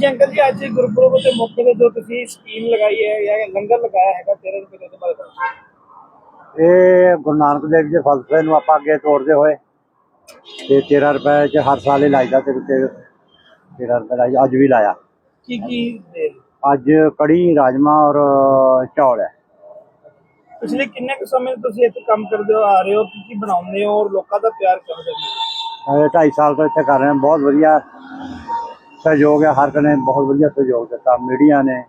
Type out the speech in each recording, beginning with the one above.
ਹਾਂਜੀ ਅੰਕਲ ਜੀ ਅੱਜ ਗੁਰਪੁਰਬ ਦੇ ਮੌਕੇ ਤੇ ਜੋ ਤੁਸੀਂ ਸਕੀਮ ਲਗਾਈ ਹੈ ਜਾਂ ਲੰਗਰ ਲਗਾਇਆ ਹੈਗਾ 13 ਰੁਪਏ ਦੇ ਬਾਰੇ ਇਹ ਗੁਰੂ ਨਾਨਕ ਦੇਵ ਜੀ ਦੇ ਫਲਸਫੇ ਨੂੰ ਆਪਾਂ ਅੱਗੇ ਤੋਰਦੇ ਹੋਏ ਤੇ 13 ਰੁਪਏ ਚ ਹਰ ਸਾਲ ਹੀ ਲਾਈਦਾ ਤੇ ਤੇ 13 ਰੁਪਏ ਲਾਈ ਅੱਜ ਵੀ ਲਾਇਆ। ਕੀ ਕੀ ਅੱਜ ਕੜੀ ਰਾਜਮਾ ਔਰ ਚੌਲ ਹੈ। ਪਿਛਲੇ ਕਿੰਨੇ ਕੁ ਸਮੇਂ ਤੋਂ ਤੁਸੀਂ ਇੱਥੇ ਕੰਮ ਕਰਦੇ ਹੋ ਆ ਰਹੇ ਹੋ ਕੀ ਬਣਾਉਂਦੇ ਹੋ ਔਰ ਲੋਕਾਂ ਦਾ ਪਿਆਰ ਕਰਦੇ ਹੋ? ਇਹ 2.5 ਸਾਲ ਤੋਂ ਇੱਥੇ ਕਰ ਰਹੇ ਹਾਂ ਬਹੁਤ ਵਧੀਆ ਸਹਿਯੋਗ ਹੈ ਹਰ ਕਨੇ ਬਹੁਤ ਵਧੀਆ ਸਹਿਯੋਗ ਦਿੱਤਾ। ਮੀਡੀਆ ਨੇ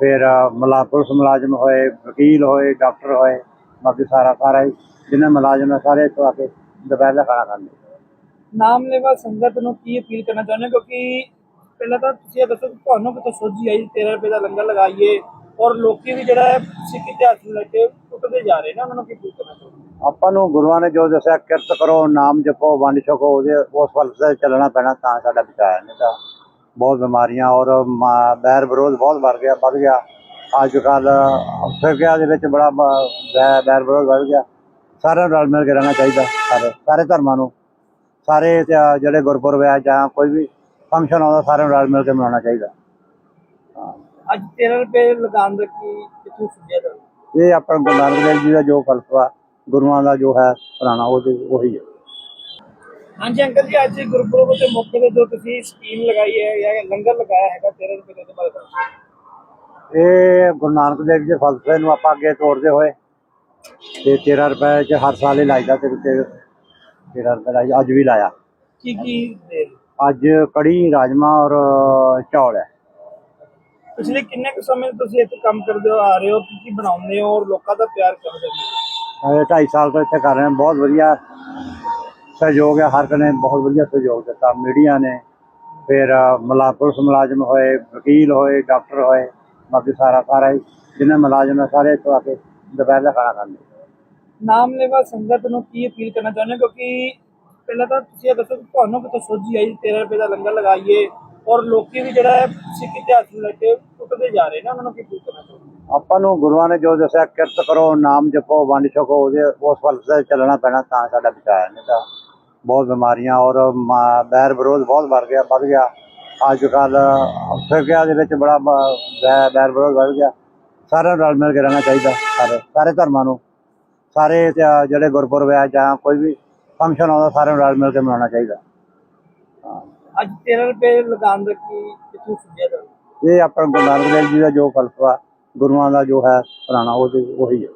ਫਿਰ ਅ, ਮਲਾ ਪੁਲਿਸ ਮੁਲਾਜ਼ਮ ਹੋਏ ਵਕੀਲ ਹੋਏ ਡਾਕਟਰ ਹੋਏ ਬਾਕੀ ਸਾਰਾ ਸਾਰਾ ਹੀ ਜਿੰਨੇ ਮੁਲਾਜ਼ਮ ਹੈ ਸਾਰੇ ਇੱਥੋਂ ਆ ਕੇ ਦੁਪਹਿਰ ਦਾ ਖਾਣਾ ਖਾਂਦੇ। ਨਾਮ ਲੈਵਾ ਸੰਗਤ ਨੂੰ ਕੀ ਅਪੀਲ ਕਰਨਾ ਚਾਹੁੰਦੇ ਕਿਉਂਕਿ ਪਹਿਲਾਂ ਤਾਂ ਤੁਸੀਂ ਇਹ ਦੱਸੋ ਤੁਹਾਨੂੰ ਕਿਤੋਂ ਸੋਝੀ ਆਈ 13 ਰੁਪਏ ਦਾ ਲੰਗਰ ਲਗਾਈਏ ਔਰ ਲੋਕੀ ਵੀ ਜਿਹੜਾ ਹੈ ਸਿੱਖ ਇਤਿਹਾਸ ਨੂੰ ਲੈ ਕੇ ਟੁੱਟਦੇ ਜਾ ਰਹੇ ਨੇ ਉਹਨਾਂ ਨੂੰ ਕੀ ਅਪੀਲ ਕਰਨਾ ਚਾਹੁੰਦੇ ਆਪਾਂ ਨੂੰ ਗੁਰੂਆਂ ਨੇ ਜੋ ਦੱਸਿਆ ਕਿਰਤ ਕਰੋ ਨਾਮ ਜਪੋ ਵੰਡ ਛਕੋ ਉਹਦੇ ਉਸ ਫਲਸਫੇ ਚੱਲਣਾ ਪੈਣਾ ਤਾਂ ਸਾਡਾ ਬਚਾਇਆ ਨਹੀਂ ਤਾਂ ਬਹੁਤ ਬਿਮਾਰੀਆਂ ਔਰ ਬੈਰ ਵਿਰੋਧ ਬਹੁਤ ਵੱਧ ਗਿਆ ਵੱਧ ਗਿਆ। ਅੱਜ ਕੱਲ ਫਿਰਕਿਆਂ ਦੇ ਵਿੱਚ ਬੜਾ ਬੈਰ ਵਿਰੋਧ ਵੱਧ ਗਿਆ। ਸਾਰਿਆਂ ਨੂੰ ਰਲ ਮਿਲ ਕੇ ਰਹਿਣਾ ਚਾਹੀਦਾ ਸਾਰੇ ਸਾਰੇ ਧਰਮਾਂ ਨੂੰ। ਸਾਰੇ ਜਿਹੜੇ ਗੁਰਪੁਰਬ ਹੈ ਜਾਂ ਕੋਈ ਵੀ ਫੰਕਸ਼ਨ ਆਉਂਦਾ ਸਾਰਿਆਂ ਨੂੰ ਰਲ ਮਿਲ ਕੇ ਮਨਾਉਣਾ ਚਾਹੀਦਾ। ਅੱਜ 13 ਰੁਪਏ ਲਗਾਉਣ ਦਾ ਕੀ ਕਿਥੋਂ ਸੁਝਿਆ ਇਹ ਆਪਣਾ ਗੁਰੂ ਨਾਨਕ ਦੇਵ ਜੀ ਦਾ ਜੋ ਫਲਸਫਾ ਗੁਰੂਆਂ ਦਾ ਜੋ ਹੈ ਪੁਰਾਣਾ ਉਹ ਉਹੀ ਹੈ। ਹਾਂਜੀ ਅੰਕਲ ਜੀ ਅੱਜ ਗੁਰਪੁਰਬ ਦੇ ਮੌਕੇ ਤੇ ਜੋ ਤੁਸੀਂ ਸਕੀਮ ਲਗਾਈ ਹੈ ਜਾਂ ਲੰਗਰ ਲਗਾਇਆ ਹੈਗਾ 13 ਰੁਪਏ ਦੇ ਬਾਰੇ ਦੱਸੋ। ਇਹ ਗੁਰੂ ਨਾਨਕ ਦੇਵ ਜੀ ਦੇ ਫਲਸਫੇ ਨੂੰ ਆਪਾਂ ਅੱਗੇ ਤੋਰਦੇ ਹੋਏ ਤੇ 13 ਰੁਪਏ ਚ ਹਰ ਸਾਲ ਹੀ ਲਾਈਦਾ ਤੇ ਤੇ 13 ਰੁਪਏ ਲਾਈ ਅੱਜ ਵੀ ਲਾਇਆ। ਕੀ ਕੀ ਅੱਜ ਕੜੀ ਰਾਜਮਾ ਔਰ ਚੌਲ ਹੈ। ਪਿਛਲੇ ਕਿੰਨੇ ਕੁ ਸਮੇਂ ਤੋਂ ਤੁਸੀਂ ਇੱਥੇ ਕੰਮ ਕਰਦੇ ਹੋ ਆ ਰਹੇ ਹੋ ਕੀ ਬਣਾਉਂਦੇ ਹੋ ਔਰ ਲੋਕਾਂ ਦਾ ਪਿਆਰ ਕਰਦੇ ਹੋ? ਇਹ 2.5 ਸਾਲ ਤੋਂ ਇੱਥੇ ਕਰ ਰਹੇ ਹਾਂ ਬਹੁਤ ਵਧੀਆ ਸਹਿਯੋਗ ਹੈ ਹਰ ਕਨੇ ਬਹੁਤ ਵਧੀਆ ਸਹਿਯੋਗ ਦਿੱਤਾ। ਮੀਡੀਆ ਨੇ ਫਿਰ ਮਲਾ ਪੁਲਿਸ ਮੁਲਾਜ਼ਮ ਹੋਏ ਵਕੀਲ ਹੋਏ ਡਾਕਟਰ ਹੋਏ ਬਾਕੀ ਸਾਰਾ ਸਾਰਾ ਹੀ ਜਿੰਨੇ ਮੁਲਾਜ਼ਮ ਹੈ ਸਾਰੇ ਇੱਥੋਂ ਆ ਕੇ ਦੁਪਹਿਰ ਦਾ ਖਾਣਾ ਖਾਂਦੇ। ਨਾਮ ਲੈਵਾ ਸੰਗਤ ਨੂੰ ਕੀ ਅਪੀਲ ਕਰਨਾ ਚਾਹੁੰਦੇ ਕਿਉਂਕਿ ਪਹਿਲਾਂ ਤਾਂ ਤੁਸੀਂ ਇਹ ਦੱਸੋ ਕਿ ਤੁਹਾਨੂੰ ਕਿਤੋਂ ਸੋਝੀ ਆਈ 13 ਰੁਪਏ ਦਾ ਲੰਗਰ ਲਗਾਈਏ ਔਰ ਲੋਕੀ ਵੀ ਜਿਹੜਾ ਹੈ ਸਿੱਖ ਇਤਿਹਾਸ ਨੂੰ ਲੈ ਕੇ ਟੁੱਟਦੇ ਜਾ ਰਹੇ ਨੇ ਉਹਨਾਂ ਨੂੰ ਕੀ ਅਪੀਲ ਕਰਨਾ ਚਾਹੁੰਦੇ ਆਪਾਂ ਨੂੰ ਗੁਰੂਆਂ ਨੇ ਜੋ ਦੱਸਿਆ ਕਿਰਤ ਕਰੋ ਨਾਮ ਜਪੋ ਵੰਡ ਛਕੋ ਉਹਦੇ ਉਸ ਫਲਸਫੇ ਚੱਲਣਾ ਪੈਣਾ ਤਾਂ ਸਾਡਾ ਬਚਾਇਆ ਨਹੀਂ ਤਾਂ ਬਹੁਤ ਬਿਮਾਰੀਆਂ ਔਰ ਬੈਰ ਵਿਰੋਧ ਬਹੁਤ ਵੱਧ ਗਿਆ ਵੱਧ ਗਿਆ। ਅੱਜ ਕੱਲ ਫਿਰਕਿਆਂ ਦੇ ਵਿੱਚ ਬੜਾ ਬੈਰ ਵਿਰੋਧ ਵੱਧ ਗਿਆ। ਸਾਰਿਆਂ ਨੂੰ ਰਲ ਮਿਲ ਕੇ ਰਹਿਣਾ ਚਾਹੀਦਾ ਸਾਰੇ ਸਾਰੇ ਧਰਮਾਂ ਨੂੰ। ਸਾਰੇ ਜਿਹੜੇ ਗੁਰਪੁਰਬ ਹੈ ਜਾਂ ਕੋਈ ਵੀ ਫੰਕਸ਼ਨ ਆਉਂਦਾ ਸਾਰਿਆਂ ਨੂੰ ਰਲ ਮਿਲ ਕੇ ਮਨਾਉਣਾ ਚਾਹੀਦਾ। ਅੱਜ 13 ਰੁਪਏ ਲਗਾਉਣ ਦਾ ਕੀ ਕਿਥੋਂ ਸੁਝਿਆ ਇਹ ਆਪਣਾ ਗੁਰੂ ਨਾਨਕ ਦੇਵ ਜੀ ਦਾ ਜੋ ਫਲਸਫਾ ਗੁਰੂਆਂ ਦਾ ਜੋ ਹੈ ਪੁਰਾਣਾ ਉਹ ਉਹੀ ਹੈ।